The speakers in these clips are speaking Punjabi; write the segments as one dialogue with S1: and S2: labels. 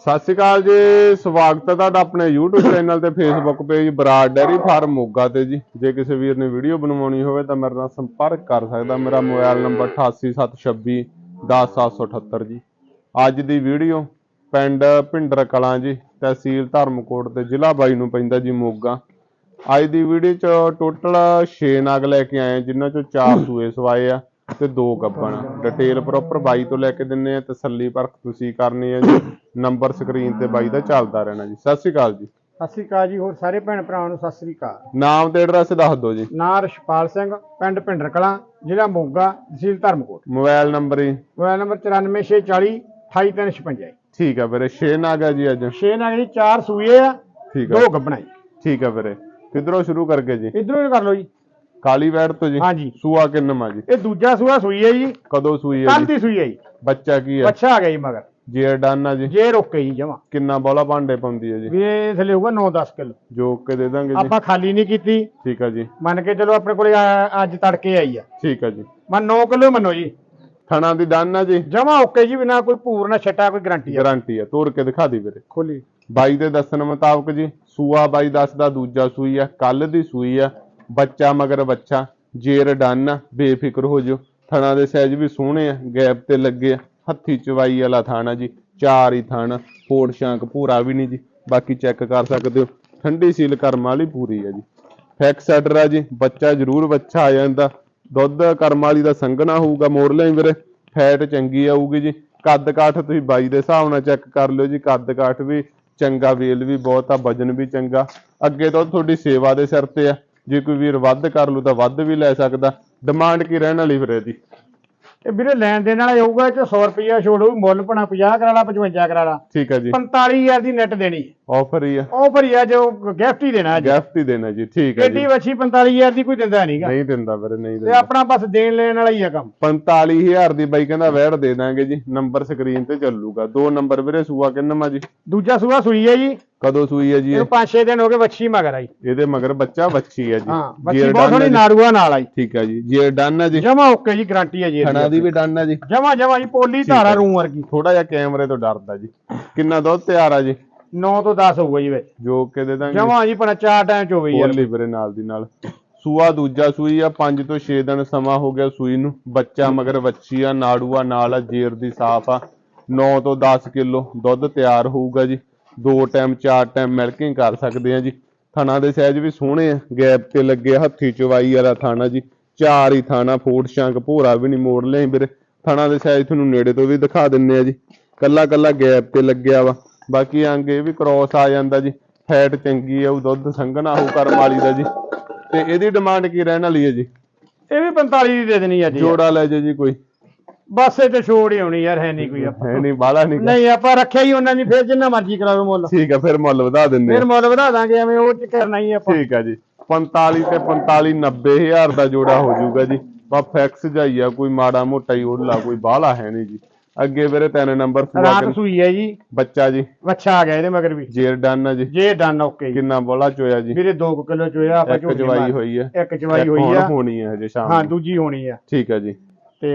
S1: ਸਤਿ ਸ਼੍ਰੀ ਅਕਾਲ ਜੀ, ਸਵਾਗਤ ਹੈ ਤੁਹਾਡਾ ਆਪਣੇ YouTube ਚੈਨਲ ਤੇ Facebook page Brar dairy farm Moga ਤੇ ਜੀ। ਜੇ ਕਿਸੇ ਵੀਰ ਨੇ ਵੀਡੀਓ ਬਣਵਾਉਣੀ ਹੋਵੇ ਤਾਂ ਮੇਰੇ ਨਾਲ ਸੰਪਰਕ ਕਰ ਸਕਦਾ। ਮੇਰਾ ਮੋਬਾਈਲ ਨੰਬਰ 8876 10778 ਜੀ। ਅੱਜ ਦੀ ਵੀਡੀਓ ਪਿੰਡ ਭਿੰਡਰ ਕਲਾਂ ਜੀ, ਤਹਿਸੀਲ ਧਰਮਕੋਟ ਤੇ ਜ਼ਿਲ੍ਹਾ ਬਾਈ ਨੂੰ ਪੈਂਦਾ ਜੀ ਮੋਗਾ। ਅੱਜ ਦੀ ਵੀਡੀਓ ਚ ਟੋਟਲ 6 ਨਾਗ ਲੈ ਕੇ ਆਏ ਆ, ਜਿਨ੍ਹਾਂ ਚੋਂ 4 ਸੂਏ ਸਵਾਏ ਆ। ਤੇ ਦੋ ਗੱਬਣ। ਡਿਟੇਲ ਪ੍ਰੋਪਰ ਬਾਈ ਤੋਂ ਲੈ ਕੇ ਦਿੰਨੇ ਆ ਤਸੱਲੀ ਪਰਖ ਤੁਸੀਂ ਕਰਨੀ ਹੈ ਜੀ। ਨੰਬਰ ਸਕਰੀਨ ਤੇ ਬਾਈ ਦਾ ਚੱਲਦਾ ਰਹਿਣਾ ਜੀ। ਸਤਿ ਸ਼੍ਰੀ ਅਕਾਲ ਜੀ।
S2: ਸਤਿ ਸ੍ਰੀ ਅਕਾਲ ਜੀ। ਹੋਰ ਸਾਰੇ ਭੈਣ ਭਰਾਵਾਂ ਨੂੰ ਸਤਿ ਸ੍ਰੀ ਅਕਾਲ।
S1: ਨਾਮ ਤੇ ਐਡਰੈਸ ਦੱਸ ਦਿਓ ਜੀ।
S2: ਨਾਂ ਰਸ਼ਪਾਲ ਸਿੰਘ ਪਿੰਡ ਭਿੰਡਰ ਕਲਾਂ ਜ਼ਿਲ੍ਹਾ ਮੋਗਾ ਤਹਿਸੀਲ ਧਰਮਕੋਟ।
S1: ਮੋਬਾਈਲ ਨੰਬਰ ਜੀ।
S2: ਮੋਬਾਈਲ ਨੰਬਰ 9464 28356
S1: ਠੀਕ ਆ ਵੀਰੇ 6 ਨਗ ਹੈ ਜੀ ਅੱਜ।
S2: 6 ਨਾਲ ਜਿਹੜੀ ਚਾਰ ਸੂਏ ਆ
S1: ਠੀਕ ਆ।
S2: ਦੋ ਗੱਬਣਾ ਜੀ।
S1: ਠੀਕ ਆ ਵੀਰੇ। ਕਿੱਧਰੋਂ ਸ਼ੁਰੂ ਕਰਕੇ ਜੀ?
S2: ਇਧਰੋਂ ਕਰ ਲਓ ਜੀ।
S1: ਕਾਲੀ ਵੈੜ ਤੋਂ ਜੀ?
S2: ਹਾਂਜੀ।
S1: ਸੂਆ ਕਿੰਨਮਾ ਜੀ?
S2: ਇਹ ਦੂਜਾ ਸੂਆ ਸੂਈ ਹੈ ਜੀ।
S1: ਕਦੋਂ ਸੂਈ ਹੈ
S2: ਕੱਲ
S1: ਜੀ?
S2: ਦੀ ਸੂਈ ਹੈ ਜੀ।
S1: ਬੱਚਾ ਕੀ ਹੈ?
S2: ਅੱਛਾ ਆ ਗਿਆ ਜੀ ਮਗਰ।
S1: ਜੇਰ ਡਾਨਾ ਜੀ?
S2: ਜੇ ਰੋਕੇ ਜੀ ਜਮਾ।
S1: ਕਿੰਨਾ ਬੋਲਾ ਭਾਂਡੇ ਪਾਉਂਦੀ ਹੈ ਜੀ?
S2: ਵੀ ਇਹ ਥੱਲੇ ਹੋਊਗਾ 9-10 ਕਿਲੋ।
S1: ਜੋ ਕੇ ਦੇ ਦਾਂਗੇ ਜੀ।
S2: ਆਪਾਂ ਖਾਲੀ ਨਹੀਂ ਕੀਤੀ।
S1: ਠੀਕ ਆ ਜੀ।
S2: ਮੰਨ ਕੇ ਚਲੋ ਆਪਣੇ ਕੋਲੇ ਆ- ਅੱਜ ਤੜਕੇ ਆਈ ਆ।
S1: ਠੀਕ ਆ ਜੀ।
S2: ਮਨ 9 ਕਿਲੋ ਮੰਨੋ ਜੀ।
S1: ਥਣਾ ਦੀ ਡਾਨਾ ਜੀ?
S2: ਜਮਾ ਓਕੇ ਜੀ ਬਿਨਾ ਕੋਈ ਭੂਰ ਨਾ ਛੱਟਾ ਕੋਈ ਗਾਰੰਟੀ ਆ।
S1: ਗਾਰੰਟੀ ਆ। ਤੋੜ ਕੇ ਦਿਖਾ ਦੀ ਵੀਰੇ।
S2: ਖੋਲੀ।
S1: ਬਾਈ ਦੇ ਦੱਸਣ ਮੁਤਾਬਕ ਜੀ ਸੂਆ ਬਾਈ ਦੱਸਦਾ ਦੂਜਾ ਸੂਈ ਆ ਕੱਲ ਦੀ ਸੂਈ ਆ। ਬੱਚਾ ਮਗਰ ਬੱਚਾ, ਜੇਰ ਡੰਨ ਆ ਬੇਫਿਕਰ ਹੋ ਜਿਓ। ਥਣਾ ਦੇ ਸਾਈਜ਼ ਵੀ ਸੋਹਣੇ ਆ, ਗੈਪ ਤੇ ਲੱਗੇ ਆ। ਹੱਥੀ ਚਵਾਈ ਵਾਲਾ ਥਾਣਾ ਜੀ, ਚਾਰ ਹੀ ਥਣ ਫੋੜ ਸ਼ਾਂਕ ਪੂਰਾ ਵੀ ਨਹੀਂ ਜੀ। ਬਾਕੀ ਚੈੱਕ ਕਰ ਸਕਦੇ ਹੋ, ਠੰਡੀ ਸੀਲ ਕਰਮ ਵਾਲੀ ਪੂਰੀ ਹੈ ਜੀ। ਫੈਕਸ ਆਰਡਰ ਆ ਜੀ, ਬੱਚਾ ਜ਼ਰੂਰ ਬੱਚਾ ਆ ਜਾਂਦਾ। ਦੁੱਧ ਕਰਮ ਵਾਲੀ ਦਾ ਸੰਘਣਾ ਹੋਊਗਾ ਮੋੜ ਲਈ ਵੀਰੇ। ਫੈਟ ਚੰਗੀ ਆਊਗੀ ਜੀ। ਕੱਦ ਕਾਠ ਤੁਸੀਂ ਬਾਈ ਦੇ ਹਿਸਾਬ ਨਾਲ ਚੈੱਕ ਕਰ ਲਿਓ ਜੀ। ਕੱਦ ਕਾਠ ਵੀ ਚੰਗਾ, ਵੇਲ ਵੀ ਬਹੁਤ ਆ, ਵਜਨ ਵੀ ਚੰਗਾ। ਅੱਗੇ ਤੋਂ ਤੁਹਾਡੀ ਸੇਵਾ ਦੇ ਸਿਰ ਤੇ ਆ। ਜੇ ਕੋਈ ਵੀਰ ਵੱਧ ਕਰ ਲੂ ਤਾਂ ਵੱਧ ਵੀ ਲੈ ਸਕਦਾ। ਡਿਮਾਂਡ ਕੀ ਰਹਿਣ ਵਾਲੀ ਵੀਰੇ ਦੀ
S2: ਇਹ ਵੀਰੇ ਲੈਣ ਦੇਣ ਵਾਲਾ ਹੋਊਗਾ ਇਹ ਚ 100 ਰੁਪਿਆ ਛੋੜ ਮੁੱਲ ਪਣਾ 50 ਕਰਾ ਲਾ 55 ਕਰਾ ਲਾ।
S1: ਠੀਕ ਆ ਜੀ।
S2: 45000 ਦੀ ਨੈਟ ਦੇਣੀ
S1: ਆਫਰ ਹੀ ਆ
S2: ਆਫਰ ਹੀ ਆ ਜੋ ਗਿਫਟ ਹੀ ਦੇਣਾ ਅੱਜ।
S1: ਗਿਫਟ ਹੀ ਦੇਣਾ ਜੀ ਠੀਕ
S2: ਕਿੱਡੀ
S1: ਜੀ।
S2: ਵੱਛੀ 45000 ਦੀ ਕੋਈ ਦਿੰਦਾ ਨਹੀਂਗਾ।
S1: ਨਹੀਂ ਦਿੰਦਾ ਵੀਰੇ ਨਹੀਂ
S2: ਤੇ
S1: ਦਿੰਦਾ।
S2: ਆਪਣਾ ਬਸ ਦੇਣ ਲੈਣ ਵਾਲਾ ਹੀ ਆ ਕੰਮ।
S1: 45000 ਦੀ ਬਾਈ ਕਹਿੰਦਾ ਵੈੜ ਦੇ ਦਾਂਗੇ ਜੀ ਨੰਬਰ ਸਕਰੀਨ ਤੇ ਚੱਲੂਗਾ। ਦੋ ਨੰਬਰ ਵੀਰੇ ਸੂਆ ਕਿੰਨਾ ਜੀ?
S2: ਦੂਜਾ ਸੂਆ ਸੂਈ ਹੈ ਜੀ।
S1: ਕਦੋਂ ਸੂਈ ਹੈ ਜੀ ਇਹ?
S2: ਇਹਨੂੰ 5-6 ਦਿਨ ਹੋ ਗਏ ਵੱਛੀ ਮਗਰ ਆਈ।
S1: ਇਹਦੇ ਮਗਰ ਬੱਚਾ ਬੱਚੀ ਹੈ ਜੀ।
S2: ਹਾਂ ਵੱਛੀ
S1: ਜੇਰ
S2: ਬਹੁਤ
S1: ਡਨ
S2: ਥੋੜੀ
S1: ਹੈ ਜੀ।
S2: ਨਾੜੂਆ ਨਾਲ ਆਈ।
S1: ਠੀਕ ਹੈ ਜੀ। ਜੇਰ ਡਨ ਹੈ ਜੀ।
S2: ਜਮਾ ਓਕੇ ਜੀ ਗਾਰੰਟੀ ਹੈ ਜੀ
S1: ਥਣਾ ਦੀ ਵੀ ਡਨ ਹੈ ਜੀ।
S2: ਜਮਾ ਜਮਾ ਜੀ ਪੋਲੀ ਧਾਰਾ ਰੂ ਵਰਗੀ।
S1: ਥੋੜਾ ਜਿਹਾ ਕੈਮਰੇ ਤੋਂ ਡਰਦਾ ਜੀ। ਕਿੰਨਾ ਦੁੱਧ ਤਿਆਰ ਆ ਜੀ?
S2: 9 ਤੋਂ 10 ਹੋਊਗਾ ਜੀ ਵਿੱਚ।
S1: ਜੋ ਕੇ ਦੇ ਦਾਂਗੇ।
S2: ਜਮਾ ਜੀ ਪਣਾ ਚਾਰ ਟਾਈਮ ਚ ਹੋਵੇ ਯਾਰ
S1: ਬੋਲੀ ਵੀਰੇ ਨਾਲ ਦੀ ਨਾਲ। ਸੂਆ ਦੂਜਾ ਸੂਈ ਆ 5 ਤੋਂ 6 ਦਿਨ ਸਮਾਂ ਹੋ ਗਿਆ ਸੂਈ ਨੂੰ। ਬੱਚਾ ਮਗਰ ਵੱਛੀ ਆ ਨਾੜੂਆ ਨਾਲ ਆ ਜੇਰ ਦੀ ਸਾਫ਼ ਆ। 9 ਤੋਂ 10 ਕਿਲੋ ਦੁੱਧ ਤਿਆਰ ਹੋਊਗਾ ਜੀ। ਦੋ ਟਾਈਮ ਚਾਰ ਟਾਈਮ ਮਿਲਕਿੰਗ ਕਰ ਸਕਦੇ ਆ ਜੀ। ਥਣਾ ਦੇ ਸਾਈਜ਼ ਵੀ ਸੋਹਣੇ ਆ ਗੈਪ ਤੇ ਲੱਗੇ ਹੱਥੀ ਚਵਾਈ ਵਾਲਾ ਥਾਣਾ ਜੀ। ਚਾਰ ਹੀ ਥਾਣਾ ਫੋੜ ਸ਼ੰਕ ਭੋਰਾ ਵੀ ਨਹੀਂ ਮੋੜ ਲਿਆ ਵੀਰੇ। ਥਣਾ ਦੇ ਸਾਈਜ਼ ਤੁਹਾਨੂੰ ਨੇੜੇ ਤੋਂ ਵੀ ਦਿਖਾ ਦਿੰਨੇ ਆ ਜੀ। ਕੱਲਾ ਕੱਲਾ ਗੈਪ ਤੇ ਲੱਗਿਆ ਵਾ। ਬਾਕੀ ਅੰਗ ਇਹ ਵੀ ਕ੍ਰੋਸ ਆ ਜਾਂਦਾ ਜੀ। ਫੈਟ ਚੰਗੀ ਆ ਉਹ ਦੁੱਧ ਸੰਘਣਾ ਹੋਊ ਕਰਮ ਵਾਲੀ ਦਾ ਜੀ। ਤੇ ਇਹਦੀ ਡਿਮਾਂਡ ਕੀ ਰਹਿਣ ਵਾਲੀ ਹੈ ਜੀ?
S2: ਇਹ ਵੀ 45 ਦੀ ਦੇ ਦੇਣੀ ਅੱਜ ਯਾਰ।
S1: ਜੋੜਾ ਲੈ ਜਾਓ ਜੀ ਕੋਈ।
S2: ਬਸ ਇਹ ਤੇ ਛੋੜ ਹੀ ਹੋਣੀ ਯਾਰ ਹੈ ਨਹੀਂ ਕੋਈ ਆਪਾਂ।
S1: ਹੈ ਨਹੀਂ ਬਾਲਾ ਨਹੀਂ
S2: ਨਹੀਂ ਆਪਾਂ ਰੱਖਿਆ ਹੀ ਉਹਨਾਂ ਦੀ ਫੇਰ ਜਿੰਨਾ ਮਰਜ਼ੀ ਕਰਾਵੇ ਮੁੱਲ।
S1: ਠੀਕ ਆ ਫਿਰ ਮੁੱਲ ਵਧਾ ਦਿੰਦੇ
S2: ਫੇਰ ਮੁੱਲ ਵਧਾ ਦਾਂਗੇ ਐਵੇਂ ਉਹ ਚ ਕਰਨਾ ਹੀ ਆਪਾਂ।
S1: ਠੀਕ ਆ ਜੀ। 45 ਤੇ 45 90000 ਦਾ ਜੋੜਾ ਹੋ ਜਾਊਗਾ ਜੀ। ਬਾ ਫੈਕਸ ਜਾਈ ਆ ਕੋਈ ਮਾੜਾ ਮੋਟਾ ਹੀ ਉਹਲਾ ਕੋਈ ਬਾਹਲਾ ਹੈ ਨਹੀਂ ਜੀ। ਅੱਗੇ ਵੀਰੇ ਤਿੰਨ ਨੰਬਰ
S2: ਰਾਤ ਸੂਈ ਹੈ ਜੀ।
S1: ਬੱਚਾ ਜੀ।
S2: ਵੱਛਾ ਆ ਗਿਆ ਇਹਦੇ ਮਗਰ ਵੀ।
S1: ਜੇਰ ਡਨ ਆ ਜੀ।
S2: ਜੇ ਡਨ ਓਕੇ ਜੀ।
S1: ਕਿੰਨਾ ਬੋਲਾ ਚੋਇਆ ਜੀ।
S2: ਵੀਰੇ 2 ਕਿਲੋ ਚੋਇਆ ਆਪਾਂ ਝੋਟੀ
S1: ਚਵਾਈ ਹੋਈ ਹੈ
S2: ਇੱਕ ਚਵਾਈ ਹੋਈ ਆ।
S1: ਹੋਣੀ ਹੈ ਹਜੇ ਸ਼ਾਮ
S2: ਹਾਂ ਦੂਜੀ ਹੋਣੀ ਆ।
S1: ਠੀਕ ਆ ਜੀ।
S2: ਤੇ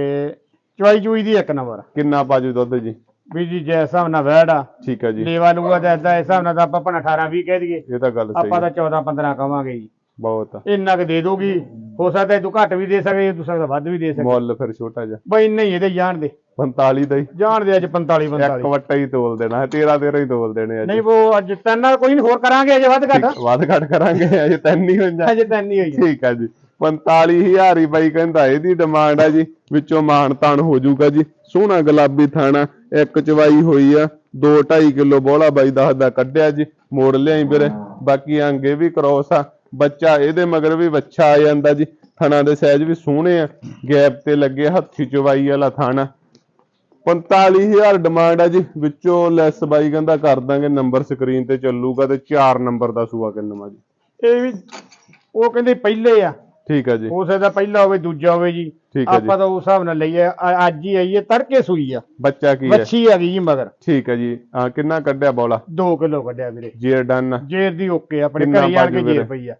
S2: ਚਵਾਈ ਚੂਈ ਦੀ ਇੱਕ ਨੰਬਰ।
S1: ਕਿੰਨਾ ਪਾਜੂ ਦੁੱਧ ਜੀ?
S2: ਵੀ ਜੀ ਜੈ ਹਿਸਾਬ ਨਾਲ ਵੈੜ ਆ
S1: ਠੀਕ ਆ ਜੀ।
S2: ਲੇਵਾ ਲੂਆ ਦਾ ਏਦਾਂ ਇਸ ਹਿਸਾਬ ਨਾਲ ਤਾਂ ਆਪਾਂ ਆਪਣਾ 18 20 ਕਹਿ ਦਈਏ।
S1: ਇਹ ਤਾਂ ਗੱਲ ਸਹੀ
S2: ਆਪਾਂ
S1: ਹੈ
S2: ਤਾਂ 14 15 ਕਵਾਂਗੇ ਜੀ।
S1: ਬਹੁਤ
S2: ਇੰਨਾ ਕੁ ਦੇ ਦੋਗੀ ਹੋ ਸਕਦਾ ਤੂੰ ਘੱਟ ਵੀ ਦੇ ਸਕੇ ਤੂੰ ਸਕਦਾ ਵੱਧ ਵੀ ਦੇ ਸਕੇ।
S1: ਮੁੱਲ ਫਿਰ ਛੋਟਾ ਜਿਹਾ।
S2: ਬਈ ਇੰਨੇ ਹੀ ਇਹਦੇ ਜਾਣ ਦੇ।
S1: 45 ਦਾ ਹੀ।
S2: ਜਾਣ ਦੇ ਅੱਜ 45
S1: ਇੱਕ
S2: 45
S1: ਵੱਟਾ ਹੀ ਤੋਲ ਦੇਣਾ ਹੈ 13 13 ਹੀ ਤੋਲ ਦੇਣੇ ਅੱਜ।
S2: ਨਹੀਂ ਉਹ ਅੱਜ ਤਿੰਨ ਨਾਲ ਕੋਈ ਨਹੀਂ ਹੋਰ ਕਰਾਂਗੇ ਅਜੇ ਵੱਧ ਘੱਟ।
S1: ਵੱਧ ਘੱਟ ਕਰਾਂਗੇ ਅਜੇ ਤਿੰਨ ਹੀ ਹੁੰਦਾ
S2: ਅਜੇ ਤਿੰਨ ਹੀ ਹੋਈ ਆ।
S1: ਠੀਕ ਆ ਜੀ। 45000 ਹੀ ਬਾਈ ਕਹਿੰਦਾ, ਇਹਦੀ ਡਿਮਾਂਡ ਆ ਜੀ, ਵਿੱਚੋਂ ਮਾਣ ਤਾਣ ਹੋ ਜਾਊਗਾ ਜੀ। ਸੋਹਣਾ ਗੁਲਾਬੀ ਥਾਣਾ, ਇੱਕ ਚਵਾਈ ਹੋਈ ਆ 2.5 ਕਿਲੋ ਬੋਲਾ ਬਾਈ ਦੱਸਦਾ ਕੱਢਿਆ ਜੀ, ਮੋੜ ਲਿਆਈ ਵੀਰੇ। ਬਾਕੀ ਅੰਗੇ ਵੀ ਕ੍ਰੋਸ ਆ, ਬੱਚਾ ਇਹਦੇ ਮਗਰ ਵੀ ਬੱਚਾ ਆ ਜਾਂਦਾ ਜੀ। ਥਣਾ ਦੇ ਸਾਈਜ਼ ਵੀ ਸੋਹਣੇ ਆ, ਗੈਪ ਤੇ ਲੱਗੇ ਹੱਥੀ ਚਵਾਈ ਵਾਲਾ ਥਾਣਾ। 45000 ਡਿਮਾਂਡ ਆ ਜੀ, ਵਿੱਚੋਂ ਲੈਸ ਬਾਈ ਕਹਿੰਦਾ ਕਰ ਦਾਂਗੇ ਨੰਬਰ ਸਕਰੀਨ ਤੇ ਚੱਲੂਗਾ ਤੇ 4 ਨੰਬਰ ਦਾ ਸੂਆ ਕਿੰਨਾ ਜੀ।
S2: ਇਹ ਵੀ, ਉਹ ਕਹਿੰਦੇ ਪਹਿਲੇ ਆ।
S1: ਠੀਕ ਆ ਜੀ।
S2: ਹੋ ਸਕਦਾ ਪਹਿਲਾ ਹੋਵੇ ਦੂਜਾ ਹੋਵੇ ਜੀ।
S1: ਠੀਕ ਹੈ ਜੀ।
S2: ਆਪਾਂ ਤਾਂ ਉਸ ਹਿਸਾਬ ਨਾਲ ਲਈਏ। ਅ- ਅੱਜ ਹੀ ਆਈਏ ਤੜਕੇ ਸੂਈ ਆ।
S1: ਬੱਚਾ ਕੀ ਹੈ
S2: ਵੱਛੀ ਆ ਗਈ ਜੀ ਮਗਰ।
S1: ਠੀਕ ਹੈ ਜੀ। ਹਾਂ ਕਿੰਨਾ ਕੱਢਿਆ ਬੋਲਾ?
S2: 2 ਕਿਲੋ ਕੱਢਿਆ ਵੀਰੇ।
S1: ਜੇਰ ਡਨ।
S2: ਜੇਰ ਦੀ ਓਕੇ ਆਪਣੇ
S1: ਕਿੰਨਾ
S2: ਘਰੇ ਆਣ ਕੇ
S1: ਬਾਜੂ
S2: ਜੇਰ
S1: ਵੀਰੇ?
S2: ਪਈ ਆ।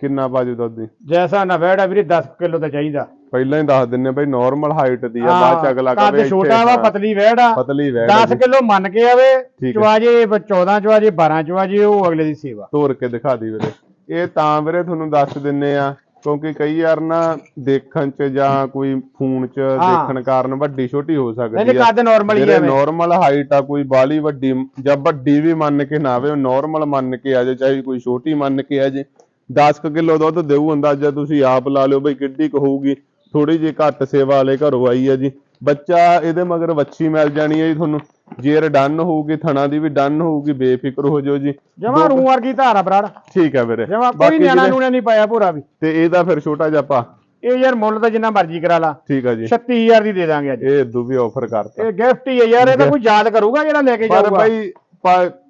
S1: ਕਿੰਨਾ ਬਾਜੂ ਦੁੱਧ ਦੀ?
S2: ਜੈਸਾ ਨਾ ਵੈੜਾ ਵੀਰੇ 10 ਕਿਲੋ ਤਾਂ ਚਾਹੀਦਾ।
S1: ਪਹਿਲਾਂ ਹੀ ਦੱਸ ਦਿੰਨੇ ਬਈ ਨਾਰਮਲ ਹਾਈਟ ਦੀ ਆ ਬਾਅਦ ਚ ਅਗਲਾ
S2: ਕੱਦ
S1: ਕਵੇ
S2: ਛੋਟਾ ਵਾ ਪਤਲੀ ਵੈੜ ਆ।
S1: ਪਤਲੀ ਵੈੜ
S2: 10 ਕਿਲੋ ਮੰਨ ਕੇ ਆਵੇ
S1: ਹੈ।
S2: ਚਵਾਜੇ 14 ਚਵਾਜੇ 12 ਚਵਾਜੇ ਉਹ ਅਗਲੇ ਦੀ ਸੇਵਾ।
S1: ਤੋਰ ਕੇ ਦਿਖਾ ਦੀ ਵੀਰੇ। ਇਹ ਤਾਂ ਵੀਰੇ ਤੁਹਾਨੂੰ ਦੱਸ ਦਿੰਨੇ ਆ ਕਿਉਂਕਿ ਕਈ ਵਾਰ ਨਾ ਦੇਖਣ ਚ ਜਾਂ ਕੋਈ ਫੋਨ ਚ ਦੇਖਣ ਕਾਰਨ ਵੱਡੀ ਛੋਟੀ ਹੋ
S2: ਨਹੀਂ
S1: ਸਕਦੀ ਆ।
S2: ਕੱਦ ਨਾਰਮਲ ਹੀ ਆ
S1: ਨਾਰਮਲ ਹਾਈਟ ਆ ਕੋਈ ਬਾਲੀ ਵੱਡੀ ਜਾਂ ਵੱਡੀ ਵੀ ਮੰਨ ਕੇ ਨਾ ਆਵੇ ਨਾਰਮਲ ਮੰਨ ਕੇ ਆ ਜਾਏ ਚਾਹੇ ਕੋਈ ਛੋਟੀ ਮੰਨ ਕੇ ਆ ਜੇ। 10 ਕਿਲੋ ਦੁੱਧ ਦੇਊ ਅੰਦਾਜ਼ਾ ਤੁਸੀਂ ਆਪ ਲਾ ਲਿਓ ਬਈ ਕਿੱਡੀ ਕੁ ਹੋਊਗੀ। ਥੋੜੀ ਜਿਹੀ ਘੱਟ ਸੇਵਾ ਵਾਲੇ ਘਰੋਂ ਆਈ ਆ ਜੀ। ਬੱਚਾ ਇਹਦੇ ਮਗਰ ਵੱਛੀ ਮਿਲ ਜਾਣੀ ਹੈ ਜੀ ਤੁਹਾਨੂੰ। ਜੇਰ ਡਨ ਹੋਊਗੀ ਥਣਾ ਦੀ ਵੀ ਡਨ ਹੋਊਗੀ ਬੇਫਿਕਰ ਹੋ ਜਾਓ ਜੀ।
S2: ਜਮਾ ਰੂ ਵਰਗੀ ਧਾਰਾ ਬਰਾੜ
S1: ਠੀਕ ਹੈ ਵੀਰੇ।
S2: ਜਮਾ ਕੋਈ ਨਿਆਣਾ ਨੂਣਾ ਨਹੀਂ ਪਾਇਆ ਪੂਰਾ ਵੀ।
S1: ਤੇ ਇਹਦਾ ਫਿਰ ਛੋਟਾ ਜਿਹਾ ਪਾ
S2: ਇਹ ਯਾਰ ਮੁੱਲ ਤਾਂ ਜਿੰਨਾ ਮਰਜ਼ੀ ਕਰਾ ਲਾ।
S1: ਠੀਕ ਆ ਜੀ।
S2: 36000 ਦੀ ਦੇ ਦਾਂਗੇ ਅੱਜ।
S1: ਇਹ ਇਦੋਂ ਵੀ ਆਫਰ ਕਰਤਾ।
S2: ਇਹ ਗਿਫਟ ਹੀ ਹੈ ਯਾਰ ਇਹ ਤਾਂ ਕੋਈ ਯਾਦ ਕਰੂਗਾ ਜਿਹੜਾ ਲੈ ਕੇ
S1: ਪਰ
S2: ਜਾਊਗਾ।
S1: ਭਾਈ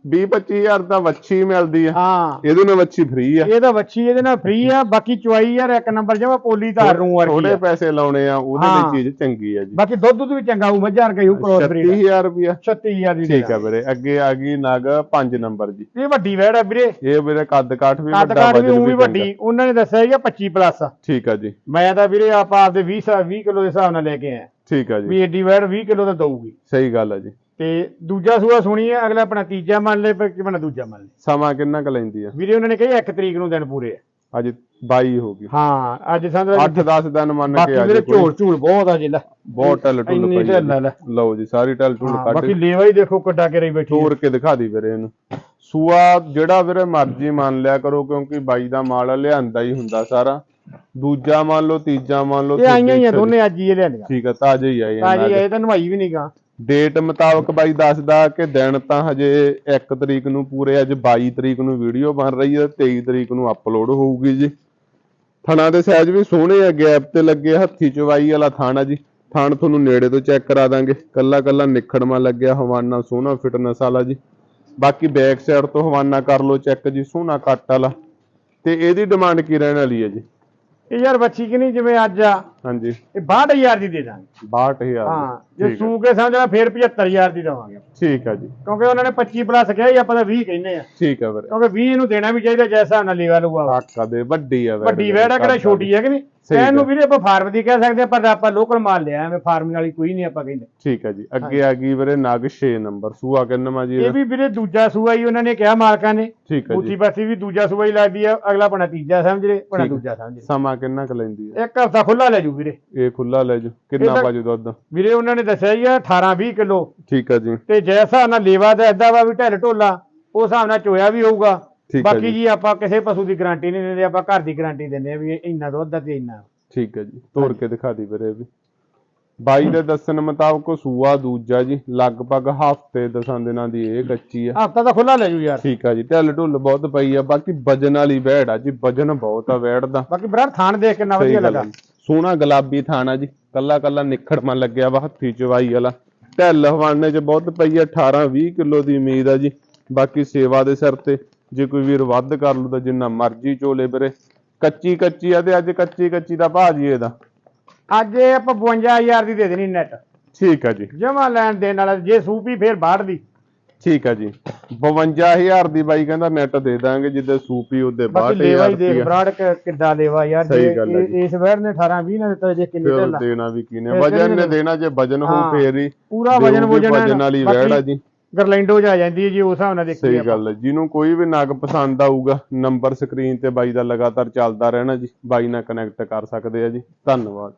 S1: 20 25000 ਤਾਂ ਵੱਛੀ ਮਿਲਦੀ ਆ।
S2: ਹਾਂ।
S1: ਇਹਦੇ ਨਾਲ ਵੱਛੀ ਫ੍ਰੀ ਆ।
S2: ਇਹ ਤਾਂ ਵੱਛੀ ਇਹਦੇ ਨਾਲ ਫ੍ਰੀ ਆ ਬਾਕੀ ਚੁਆਈ ਯਾਰ ਇੱਕ ਨੰਬਰ ਜਮਾ ਪੋਲੀ ਧਾਰ ਰੂ ਵਰਗੀ
S1: ਥੋੜੇ। ਪੈਸੇ ਲਾਉਣੇ ਆ ਉਹਦੇ
S2: ਹਾਂ।
S1: ਲਈ ਚੀਜ਼ ਚੰਗੀ ਆ ਜੀ।
S2: ਬਾਕੀ ਦੁੱਧ ਦੁੱਧ ਵੀ ਚੰਗਾ ਉਹ ਮੱਝਾਂ ਰਕਈ ਉਹ ਕ੍ਰੋਸ ਬਰੀਡ
S1: 36000 ਰੁਪਿਆ
S2: 36000 ਦੀ
S1: ਠੀਕ ਆ ਵੀਰੇ ਅੱਗੇ ਆ ਗਈ ਨਗ 5 ਨੰਬਰ ਜੀ।
S2: ਇਹ ਵੱਡੀ ਵੈੜ ਆ ਵੀਰੇ।
S1: ਇਹ ਵੀਰੇ ਕੱਦ ਕਾਠ ਵੀ
S2: ਕੱਦ
S1: ਵੱਡਾ
S2: ਕਾਠ ਵੀ
S1: ਵਜਨ
S2: ਉਹ ਵੀ
S1: ਵੀ
S2: ਵੱਡੀ। ਉਹਨਾਂ ਨੇ ਦੱਸਿਆ ਸੀਗਾ 25 ਪਲੱਸ।
S1: ਠੀਕ ਆ ਜੀ।
S2: ਮੈਂ ਤਾਂ ਵੀਰੇ ਆਪਾਂ ਆਪਦੇ 20 ਸਾ- 20 ਕਿਲੋ ਦੇ ਹਿਸਾਬ ਨਾਲ ਲੈ ਕੇ ਆਇਆ।
S1: ਠੀਕ ਆ ਜੀ।
S2: ਵੀ ਏਡੀ ਵੈੜ 20 ਕਿਲੋ ਤਾਂ ਦਊਗੀ।
S1: ਸਹੀ ਗੱਲ ਆ ਜੀ।
S2: ਤੇ ਦੂਜਾ ਸੂਆ ਸੁਣੀ ਹੈ ਅਗਲਾ ਆਪਣਾ ਤੀਜਾ ਮੰਨ ਲੇ ਪਰ ਕਿਵੇਂ ਦੂਜਾ ਮੰਨ ਲੇ।
S1: ਸਮਾਂ ਕਿੰਨਾ ਕੁ ਲੈਂਦੀ ਆ?
S2: ਵੀਰੇ ਉਹਨਾਂ ਨੇ ਕਹੀ 1 ਤਰੀਕ ਨੂੰ ਦਿਨ ਪੂਰੇ ਆ।
S1: ਅੱਜ 22 ਹੋ ਗਈ।
S2: ਹਾਂ ਅੱਜ ਸੰਦ
S1: 8-10 ਦਿਨ ਮੰਨ ਕੇ ਆ ਜੇ ਕੋਈ
S2: ਝੋਲ ਝੂਲ ਬਹੁਤ ਆ ਜਿੱਲਾ
S1: ਬਹੁਤ ਟਲ ਟੁੱਲ ਪਈ। ਲਓ ਜੀ ਸਾਰੀ ਟਲ ਟੁੱਲ ਕੱਢ
S2: ਬਾਕੀ ਲੇਵਾ ਹੀ ਦੇਖੋ ਕਿੱਡਾ ਕੇ ਰਹੀ ਬੈਠੀ।
S1: ਤੋੜ ਕੇ ਦਿਖਾ ਦੀ ਵੀਰੇ ਇਹਨੂੰ। ਸੂਆ ਜਿਹੜਾ ਵੀਰੇ ਮਰਜ਼ੀ ਮੰਨ ਲਿਆ ਕਰੋ ਕਿਉਂਕਿ ਬਾਈ ਦਾ ਮਾਲ ਲਿਆਂਦਾ ਹੀ ਹੁੰਦਾ ਸਾਰਾ। ਦੂਜਾ ਮੰਨ ਲਓ ਤੀਜਾ ਮੰਨ ਲਓ
S2: ਇਹ ਆਈਆਂ ਹੀ ਆ ਦੋਨੇ ਅੱਜ ਹੀ ਲਿਆਂਦੀਆਂ।
S1: ਠੀਕ ਆ ਤਾਜ਼ੇ ਹੀ ਆਏ
S2: ਤਾਜੀ ਇਹ ਤਾਂ ਨਵਾਈ ਵੀ ਨਹੀਂਗਾ
S1: ਡੇਟ ਮੁਤਾਬਕ ਬਾਈ ਦੱਸਦਾ ਕਿ ਦਿਨ ਤਾਂ ਹਜੇ 1 ਤਰੀਕ ਨੂੰ ਪੂਰੇ, ਅੱਜ 22 ਤਰੀਕ ਨੂੰ ਵੀਡੀਓ ਬਣ ਰਹੀ ਹੈ 23 ਤਰੀਕ ਨੂੰ ਅਪਲੋਡ ਹੋਊਗੀ ਜੀ। ਥਣਾ ਦੇ ਸਾਈਜ਼ ਵੀ ਸੋਹਣੇ ਆ, ਗੈਪ ਤੇ ਲੱਗੇ ਹੱਥੀ ਚਵਾਈ ਵਾਲਾ ਥਾਣਾ ਜੀ। ਥਣ ਤੁਹਾਨੂੰ ਨੇੜੇ ਤੋਂ ਚੈੱਕ ਕਰਾ ਦਾਂਗੇ। ਕੱਲਾ ਕੱਲਾ ਨਿਖੜਮਾ ਲੱਗਿਆ, ਹਵਾਨਾ ਸੋਹਣਾ ਫਿਟਨੈਸ ਵਾਲਾ ਜੀ। ਬਾਕੀ ਬੈਕ ਸਾਈਡ ਤੋਂ ਹਵਾਨਾ ਕਰ ਲਓ ਚੈੱਕ ਜੀ, ਸੋਹਣਾ ਕੱਟ ਵਾਲਾ। ਤੇ ਇਹਦੀ ਡਿਮਾਂਡ ਕੀ ਰਹਿਣ ਵਾਲੀ ਹੈ ਜੀ?
S2: ਇਹ ਯਾਰ ਬੱਚੀ ਕਿ ਨਹੀਂ, ਜਿਵੇਂ ਅੱਜ ਆ
S1: ਹਾਂਜੀ।
S2: ਇਹ 62000 ਦੀ ਦੇ ਦਾਂਗੇ।
S1: 62000
S2: ਹਾਂ ਜੇ
S1: ਠੀਕ ਹੈ।
S2: ਸੂ ਕੇ ਸਮਝਣਾ ਫਿਰ 75000 ਦੀ ਦਵਾਂਗੇ।
S1: ਠੀਕ ਆ ਜੀ।
S2: ਕਿਉਂਕਿ ਉਹਨਾਂ ਨੇ 25 ਪਲੱਸ ਕਿਹਾ ਸੀ ਆਪਾਂ ਤਾਂ 20 ਕਹਿੰਦੇ ਆ।
S1: ਠੀਕ ਆ ਵੀਰੇ।
S2: ਕਿਉਂਕਿ 20 ਇਹਨੂੰ ਦੇਣਾ ਵੀ ਚਾਹੀਦਾ ਜੈਸਾ ਨਾਲ ਲੀਵਾ ਲੂਆ
S1: ਕਾਕਾ ਦੇ ਵੱਡੀ ਆ
S2: ਵੱਡੀ ਵੈੜ ਆ ਕਿਹੜਾ ਛੋਟੀ ਆ ਕਿ ਨਹੀਂ?
S1: ਸਹੀ
S2: ਕਹਿਣ ਨੂੰ। ਵੀਰੇ ਆਪਾਂ ਫਾਰਮ ਦੀ ਕਹਿ ਸਕਦੇ ਆ ਪਰ ਆਪਾਂ ਲੋਕਲ ਮਾਲ ਲਿਆ ਐਵੇਂ ਫਾਰਮਿੰਗ ਵਾਲੀ ਕੋਈ ਨਹੀਂ ਆਪਾਂ ਕਹਿੰਦੇ।
S1: ਠੀਕ ਆ ਜੀ। ਅੱਗੇ ਆ ਗਈ ਵੀਰੇ ਨਗ 6 ਨੰਬਰ ਸੂਆ ਕਿੰਨਵਾਂ ਜੀ
S2: ਇਹ
S1: ਇਹਦਾ?
S2: ਵੀ ਵੀਰੇ ਦੂਜਾ ਸੂਆ ਹੀ ਉਹਨਾਂ ਨੇ ਕਿਹਾ ਮਾਲਕਾਂ ਨੇ।
S1: ਠੀਕ ਆ
S2: ਬੂਥੀ
S1: ਜੀ
S2: ਵੀ ਦੂਜਾ ਸੂਆ ਹੀ ਲੱਗਦੀ ਆ ਅਗਲਾ ਪਣਾ ਤੀਜਾ ਸਮਝ ਲੈ ਪਣਾ
S1: ਠੀਕ।
S2: ਦੂਜਾ ਸਮਝ ਲੈ।
S1: ਸਮਾਂ ਕਿੰਨਾ ਕੁ ਲੈਂਦੀ ਹੈ
S2: ਇੱਕ ਹਫਤਾ ਖੁੱਲਾ ਲੈ ਜੂ। ਵੀਰੇ।
S1: ਇਹ ਖੁੱਲਾ ਲੈ ਜੋ ਕਿੰਨਾ
S2: ਇਹਦਾ-
S1: ਬਾਜੂ ਦੁੱਧ?
S2: ਵੀਰੇ ਉਹਨਾਂ ਨੇ ਦੱਸਿਆ ਹੀ ਆ 18 20 ਕਿਲੋ।
S1: ਠੀਕ ਆ ਜੀ।
S2: ਤੇ ਜੈਸਾ ਨਾਲ ਲੇਵਾ ਦਾ ਏਦਾਂ ਵਾ ਵੀ ਢਿੱਲ ਢੋਲਾ ਉਸ ਹਿਸਾਬ ਨਾਲ ਚੋਇਆ ਵੀ ਹੋਊਗਾ।
S1: ਠੀਕ ਆ
S2: ਬਾਕੀ
S1: ਜੀ।
S2: ਜੀ ਆਪਾਂ ਕਿਸੇ ਪਸ਼ੂ ਦੀ ਗਾਰੰਟੀ ਨਹੀਂ ਦਿੰਦੇ ਆਪਾਂ ਘਰ ਦੀ ਗਾਰੰਟੀ ਦਿੰਦੇ ਆ ਵੀ ਇਹ ਇੰਨਾ ਦੁੱਧ ਆ ਤੇ ਇੰਨਾ।
S1: ਠੀਕ ਆ ਜੀ। ਤੋੜ ਕੇ ਦਿਖਾ ਦੀ ਵੀਰੇ ਇਹ ਵੀ। ਬਾਈ ਦੇ ਦੱਸਣ ਮੁਤਾਬਕ ਸੂਆ ਦੂਜਾ ਜੀ ਲਗਭਗ ਹਫ਼ਤੇ ਦਸਾਂ ਦਿਨਾਂ ਦੀ ਇਹ ਕੱਚੀ ਆ।
S2: ਹਫਤਾ ਤਾਂ ਖੁੱਲਾ ਲੈ ਜੂ ਯਾਰ।
S1: ਠੀਕ ਆ ਜੀ। ਢਿੱਲ ਢੁੱਲ ਬਹੁਤ ਪਈ ਆ ਬਾਕੀ ਵਜਨ ਵਾਲੀ ਵੈੜ ਆ ਜੀ ਵਜਨ ਬਹੁਤ ਆ ਵੈੜ ਦਾ।
S2: ਬਾਕੀ ਬਰਾੜ ਥਾਣ ਦੇਖ ਕਿੰਨਾ
S1: ਸਹੀ
S2: ਵਧੀਆ
S1: ਗੱਲ
S2: ਲੱਗਾ।
S1: ਜੀ। ਸੋਹਣਾ ਗੁਲਾਬੀ ਥਾਣਾ ਜੀ ਕੱਲਾ ਕੱਲਾ ਨਿਖੜਮਾ ਲੱਗਿਆ ਵਾ ਹੱਥੀ ਚਵਾਈ ਵਾਲਾ। ਢਿੱਲ ਹਵਾਨੇ 'ਚ ਬਹੁਤ ਪਈ ਆ 18 20 ਕਿਲੋ ਦੀ ਉਮੀਦ ਆ ਜੀ। ਬਾਕੀ ਸੇਵਾ ਦੇ ਸਿਰ ਤੇ ਜੇ ਕੋਈ ਵੀਰ ਵੱਧ ਕਰ ਲੂ ਤਾਂ ਜਿੰਨਾ ਮਰਜ਼ੀ ਚੋਲੇ ਵੀਰੇ ਕੱਚੀ ਕੱਚੀ ਆ ਤੇ ਅੱਜ ਕੱਚੀ ਕੱਚੀ ਦਾ ਭਾਅ ਜੀ ਇਹਦਾ।
S2: ਅੱਜ ਇਹ ਆਪਾਂ 52000 ਦੀ ਦੇ ਦੇਣੀ ਨੈਟ
S1: ਠੀਕ ਆ ਜੀ।
S2: ਜਮਾ ਲੈਣ ਦੇਣ ਵਾਲਾ ਜੇ ਸੂਪੀ ਫੇਰ ਬਾਹਰ ਦੀ।
S1: ਠੀਕ ਆ ਜੀ। 52000 ਦੀ ਬਾਈ ਕਹਿੰਦਾ ਨੈਟ ਦੇ ਦਾਂਗੇ ਜਿੱਦੇ ਸੂਪੀ ਉਹਦੇ
S2: ਬਾਕੀ
S1: ਬਾਅਦ
S2: ਲੇਵਾ ਹੀ ਦੇਖ ਬਰਾੜ ਕਿ- ਕਿੱਦਾਂ ਲੇਵਾ ਯਾਰ
S1: ਸਹੀ ਗੱਲ ਹੈ
S2: ਇਸ ਵੈਰ ਨੇ 18 20 ਨੇ ਦਿੱਤਾ ਜੇ ਕਿੰਨੀ ਢਿੱਲਾ
S1: ਦੇਣਾ ਵੀ ਕਿਨੇ ਵਜਨ ਨੇ ਦੇਣਾ ਜੇ ਵਜਨ ਹੋ। ਫੇਰ ਹੀ।
S2: ਪੂਰਾ ਵਜਨ
S1: ਦੇਊਗੀ
S2: ਵਜਨ
S1: ਵਜਨ ਵਾਲੀ ਵੈੜ ਆ ਜੀ।
S2: ਗਰਲੈਂਡੋ ਚ ਆ ਜਾਂਦੀ ਹੈ ਜੀ ਉਸ ਹਿਸਾਬ ਨਾਲ ਦੇਖੀ
S1: ਸਹੀ ਗੱਲ ਹੈ ਜਿਹਨੂੰ ਕੋਈ ਵੀ ਨਗ ਪਸੰਦ ਆਊਗਾ ਨੰਬਰ ਸਕਰੀਨ ਤੇ ਬਾਈ ਦਾ ਲਗਾਤਾਰ ਚੱਲਦਾ ਰਹਿਣਾ ਜੀ। ਬਾਈ ਨਾਲ ਕਨੈਕਟ ਕਰ ਸਕਦੇ ਆ ਜੀ। ਧੰਨਵਾਦ।